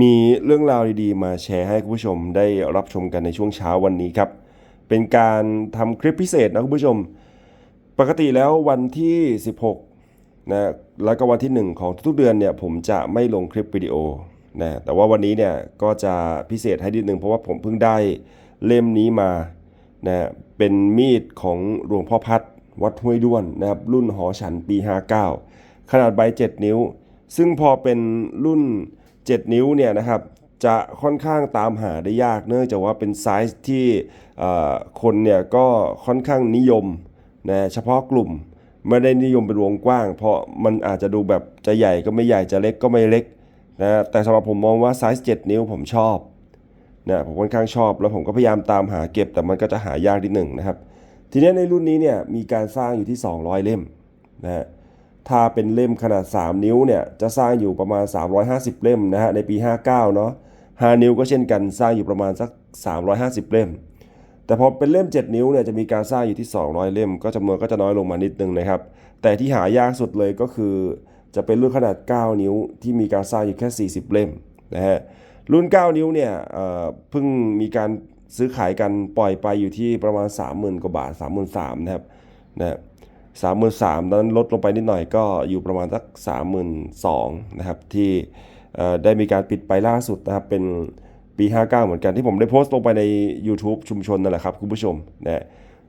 มีเรื่องราวดีๆ มาแชร์ให้คุณผู้ชมได้รับชมกันในช่วงเช้าวันนี้ครับ เป็นการทำคลิปพิเศษนะคุณผู้ชม ปกติแล้ววันที่ 16นะแล้วก็วันที่ 1 ของทุกๆเดือนเนี่ยผมจะไม่ลงคลิปวิดีโอนะแต่ว่าวันนี้เนี่ยก็จะพิเศษให้นิดนึงเพราะว่าผมเพิ่งได้เล่มนี้มานะเป็นมีดของหลวงพ่อพัดวัดห้วยด้วนนะครับรุ่นหอฉันปี 59 ขนาดใบ 7 นิ้ว ซึ่งพอเป็นรุ่น 7 นิ้วเนี่ยนะครับจะค่อนข้างตามหาได้ยากเนื่องจากว่าเป็นไซส์ที่คนเนี่ยก็ค่อนข้างนิยมนะเฉพาะกลุ่มไม่ได้นิยมเป็นวงกว้าง เพราะมันอาจจะดูแบบจะใหญ่ก็ไม่ใหญ่จะเล็กก็ไม่เล็กนะแต่สำหรับผมมองว่าไซส์7นิ้วผมชอบนะผมค่อนข้างชอบ แล้วผมก็พยายามตามหาเก็บแต่มันก็จะหายากนิดหนึ่งนะครับ ทีนี้ในรุ่นนี้เนี่ยมีการสร้างอยู่ที่ 200 เล่มนะฮะ ถ้าเป็นเล่มขนาด 3 นิ้วเนี่ยจะสร้างอยู่ประมาณ 350 เล่มนะฮะในปี 59 เนาะ5นิ้วก็เช่นกันสร้างอยู่ประมาณสัก 350 เล่ม แต่พอเป็นเล่ม 7 นิ้วเนี่ยจะมีการสร้างอยู่ที่ 200 เล่ม ก็จำนวนก็จะน้อยลงมานิดนึงนะครับ แต่ที่หายากสุดเลยก็คือ จะเป็นรุ่นขนาด 9 นิ้ว ที่มีการสร้างอยู่แค่ 40 เล่มนะฮะรุ่น 9 นิ้วเนี่ยเพิ่งมีการซื้อขายกันปล่อยไปอยู่ที่ประมาณ 30,000 กว่าบาท 33,000นะครับนะ สามหมื่นสามตอนนั้นลดลงไปนิดหน่อยก็อยู่ประมาณสักสามหมื่นสองนะครับที่ได้มีการปิดไปล่าสุดนะครับเป็นปี 59 เหมือนกันที่ผมได้โพสต์ลงไปใน YouTube ชุมชนนั่นแหละครับคุณผู้ชมนะ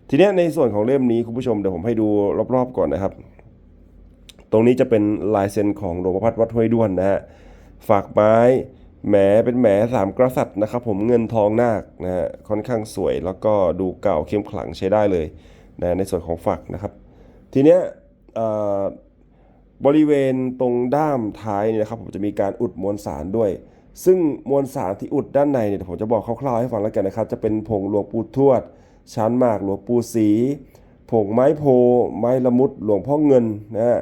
ทีนี้ในส่วนของเล่มนี้คุณผู้ชมเดี๋ยวผมให้ดูรอบๆก่อนนะครับ ตรงนี้จะเป็นลายเซ็นของหลวงพ่อพัดวัดห้วยด้วนนะฮะฝากไม้แหมเป็นแหมสามกษัตริย์นะครับผมเงินทองนาคนะฮะค่อนข้างสวยแล้วก็ดูเก่าเข้มขลังใช้ได้เลยนะในส่วนของฝักนะครับ ทีเนี้ยบริเวณตรงด้ามท้ายเนี่ยนะครับผมจะมีการอุดมวลสารด้วย ซึ่งมวลสารที่อุดด้านในเนี่ยผมจะบอกคร่าวๆให้ฟังแล้วกันนะครับ จะเป็นผงหลวงปู่ทวด ชั้นหมากหลวงปู่ศรีผงไม้โพ ไม้ละมุดหลวงพ่อเงินนะฮะ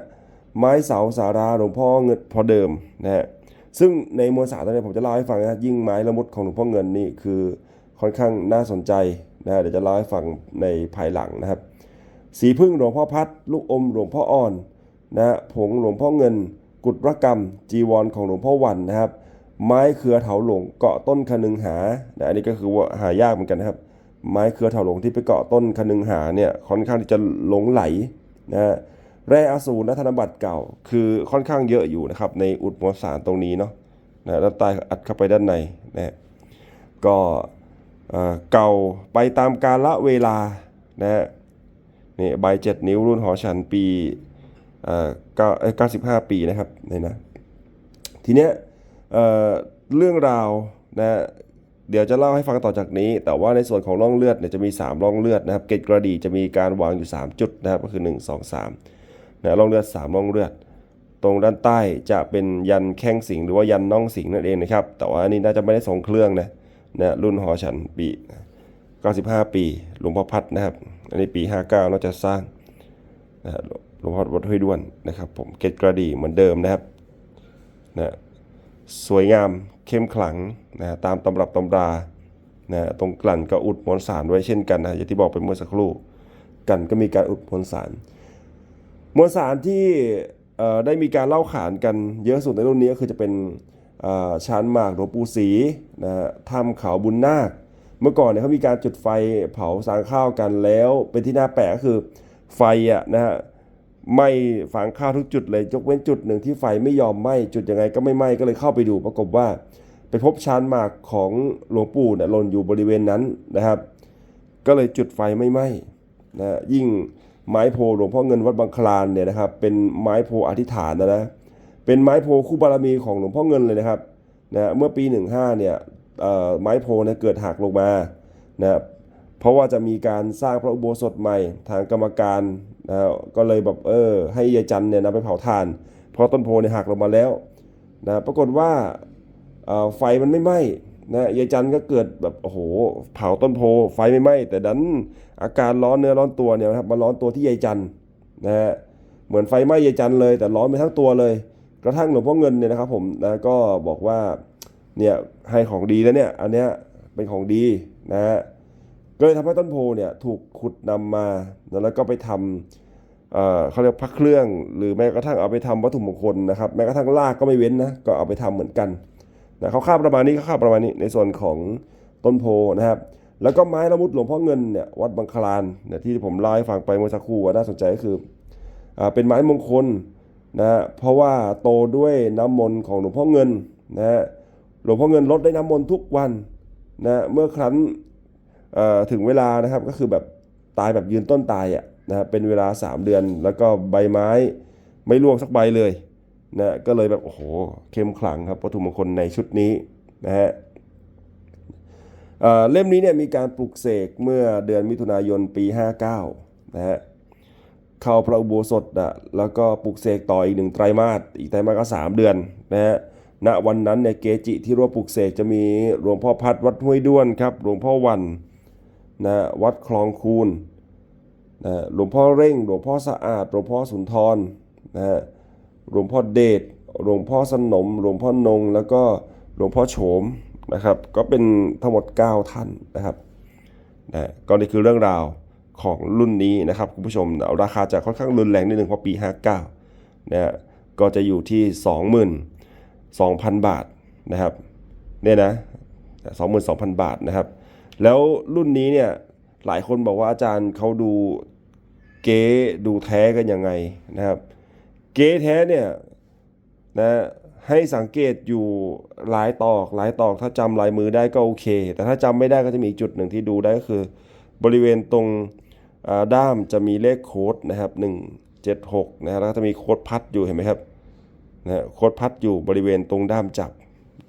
ไม้เสาสาราหลวงพ่อเงินพอเดิมนะฮะซึ่งในมวลสารตัวนี้ผมจะเล่าให้ฟังนะยิ่งไม้ละมุดของหลวงพ่อเงินนี่คือค่อนข้างน่าสนใจนะฮะเดี๋ยวจะเล่าให้ฟังในภายหลังนะครับ สีพึ่งหลวงพ่อพัด ลูกอมหลวงพ่ออ่อนนะฮะผงหลวงพ่อเงิน กุฎรกรรม จีวรของหลวงพ่อวันนะครับ ไม้เครือเถาหลงเกาะต้นคนึงหานะอันนี้ก็คือว่าหายากเหมือนกันนะครับ ไม้เครือเถาหลงที่ไปเกาะต้นคนึงหาเนี่ยค่อนข้างที่จะหลงไหลนะฮะแร่อสูรและธนบัตรเก่า คือค่อนข้างเยอะอยู่นะครับ ในอุดมวสารตรงนี้เนาะนะแล้วใต้อัดเข้าไปด้านในนะก็เอ่อเก่าไปตามกาลเวลานะฮะ นี่ใบเจ็ดนิ้วรุ่นหอฉันปีเอ่อเก้าเอ้ย95ปีนะครับนี่นะทีเนี้ยเอ่อเรื่องราวนะเดี๋ยวจะเล่าให้ฟังต่อจากนี้ แต่ว่าในส่วนของร่องเลือดเนี่ยจะมี 3 ร่องเลือดนะครับ เกล็ดกระดี่จะมีการวางอยู่ 3 จุดนะครับ ก็คือ 1 2 3นะร่องเลือด 3 ร่องเลือด ตรงด้านใต้จะเป็นยันแข้งสิงหรือว่ายันน่องสิงนั่นเองนะครับ แต่ว่าอันนี้น่าจะไม่ได้ทรงเครื่องนะนะรุ่นหอฉันปี 95 ปีหลวงพ่อพัดนะครับ อันนี้ปี 59น่าจะสร้างนะหลวงพ่อวัดห้วยด้วนนะครับ ผมเกตกระดีเหมือนเดิมนะครับนะสวยงามเข้มขลังนะตามตำรับตำรานะตรงกลั่นก็อุดมวลสารไว้เช่นกันนะอย่างที่บอกไปเมื่อสักครู่กันก็มีการอุดมวลสาร มวลสารที่ได้มีการเล่าขานกันเยอะสุดในรุ่นนี้ก็คือจะเป็นชานหมากหลวงปู่ศรีนะถ้ำเขาบุญนาค เมื่อก่อนเนี่ยเขามีการจุดไฟเผาสางข้าวกันแล้วเป็นที่น่าแปลกก็คือไฟอะนะฮะไหม้ฝางข้าวทุกจุดเลยยกเว้นจุดหนึ่งที่ไฟไม่ยอมไหม้จุดยังไงก็ไม่ไหม้ก็เลยเข้าไปดูปรากฏว่า ไปพบชานหมากของหลวงปู่เนี่ยหล่นอยู่บริเวณนั้นนะครับ ก็เลยจุดไฟไม่ไหม้นะฮะยิ่งไม้โพหลวงพ่อเงินวัดบางคลานเนี่ยนะครับเป็นไม้โพอธิษฐานนะนะเป็นไม้โพคู่บารมีของหลวงพ่อเงินเลยนะครับนะฮะเมื่อปี 15เนี่ยเอ่อ ไม้โพนี่เกิดหักลงมานะครับเพราะว่าจะมีการสร้างพระอุโบสถใหม่ทางกรรมการนะก็เลยแบบเออให้ยายจันเนี่ยนำไปเผาถ่าน เพราะต้นโพเนี่ยหักลงมาแล้วนะปรากฏว่าไฟมันไม่ไหม้นะยายจันก็เกิดแบบโอ้โหเผาต้นโพไฟไม่ไหม้แต่ดันอาการร้อนเนื้อร้อนตัวเนี่ยนะครับมาร้อนตัวที่ยายจันนะฮะเหมือนไฟไหม้ยายจันเลย แต่ร้อนไปทั้งตัวเลย กระทั่งหลวงพ่อเงินเนี่ยนะครับผมนะก็บอกว่า เนี่ยให้ของดีแล้วเนี่ยอันเนี้ยเป็นของดีนะฮะก็เลยทำให้ต้นโพเนี่ยถูกขุดนำมาแล้วก็ไปทำเเขาเรียกพระเครื่อง หรือแม้กระทั่งเอาไปทำวัตถุมงคลนะครับแม้กระทั่งลากก็ไม่เว้นนะก็เอาไปทำเหมือนกันนะเขาค่าประมาณนี้เขาค่าประมาณนี้ในส่วนของต้นโพนะครับ แล้วก็ไม้ละมุดหลวงพ่อเงินเนี่ยวัดบางคลานเนี่ยที่ผมเล่าให้ฟังไปเมื่อสักครู่ว่าน่าสนใจก็คืออเป็นไม้มงคลนะฮะเพราะว่าโตด้วยน้ำมนต์ของหลวงพ่อเงินนะฮะ หลวงพ่อเงินลดได้น้ำมนต์ทุกวันนะเมื่อครั้นถึงเวลานะครับก็คือแบบตายแบบยืนต้นตายอะนะฮะเป็นเวลา 3 เดือน แล้วก็ใบไม้ไม่ร่วงสักใบเลยนะก็เลยแบบโอ้โหเข้มขลังครับวัตถุมงคลในชุดนี้นะฮะเล่มนี้เนี่ยมีการปลุกเสกเมื่อเดือนมิถุนายนปี 59นะฮะเข้าพระอุโบสถนะแล้วก็ปลุกเสกต่ออีกหนึ่งไตรมาสอีกไตรมาสก็ 3 เดือนนะฮะ ณวันนั้นเนี่ยเกจิที่ร่วมปลุกเสกจะมีหลวงพ่อพัดวัดห้วยด้วนครับ หลวงพ่อวันนะวัดคลองคูนนะหลวงพ่อเร่ง หลวงพ่อสะอาด หลวงพ่อสุนทรนะฮะหลวงพ่อเดชหลวงพ่อสนม หลวงพ่อนง แล้วก็หลวงพ่อโฉมนะครับ ก็เป็นทั้งหมด 9 ท่านนะครับนะก็นี่คือเรื่องราวของรุ่นนี้นะครับคุณผู้ชมราคาจะค่อนข้างรุนแรงนิดนึงเพราะปี 59นะฮะก็จะอยู่ที่ 2,000 บาทนะครับเนี่ยนะ22,000 บาทนะครับ แล้วรุ่นนี้เนี่ยหลายคนบอกว่าอาจารย์เขาดูเก๊ดูแท้กันยังไงนะครับ เก๊แท้เนี่ยนะให้สังเกตอยู่หลายตอกหลายตอกถ้าจำลายมือได้ก็โอเค แต่ถ้าจำไม่ได้ก็จะมีอีกจุดหนึ่งที่ดูได้ก็คือ บริเวณตรงด้ามจะมีเลขโค้ดนะครับ176นะฮะแล้วก็จะมีโค้ดพัดอยู่เห็นไหมครับ นะโคดพัดอยู่บริเวณตรงด้ามจับ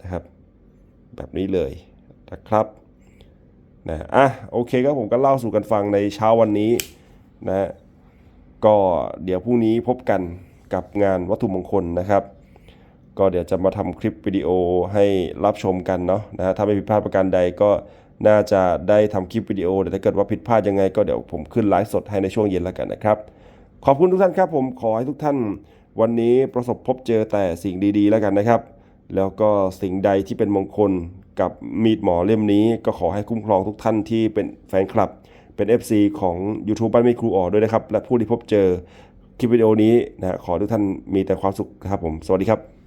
นะครับ แบบนี้เลยนะครับนะอะโอเคครับผมก็เล่าสู่กันฟังในเช้าวันนี้นะฮะก็เดี๋ยวพรุ่งนี้พบกันกับงานวัตถุมงคลนะครับ ก็เดี๋ยวจะมาทำคลิปวิดีโอให้รับชมกันเนาะนะฮะถ้าไม่ผิดพลาดประการใดก็น่าจะได้ทำคลิปวิดีโอเดี๋ยวถ้าเกิดว่าผิดพลาดยังไง ก็เดี๋ยวผมขึ้นไลฟ์สดให้ในช่วงเย็นแล้วกันนะครับ ขอบคุณทุกท่านครับผมขอให้ทุกท่าน วันนี้ประสบพบเจอแต่สิ่งดีๆ แล้วกันนะครับ แล้วก็สิ่งใดที่เป็นมงคลกับมีดหมอเล่มนี้ ก็ขอให้คุ้มครองทุกท่านที่เป็นแฟนคลับ เป็น FC ของ YouTube บ้านมีครูอ๋อด้วยนะครับ และผู้ที่พบเจอคลิปวิดีโอนี้นะขอทุกท่านมีแต่ความสุขครับผม สวัสดีครับ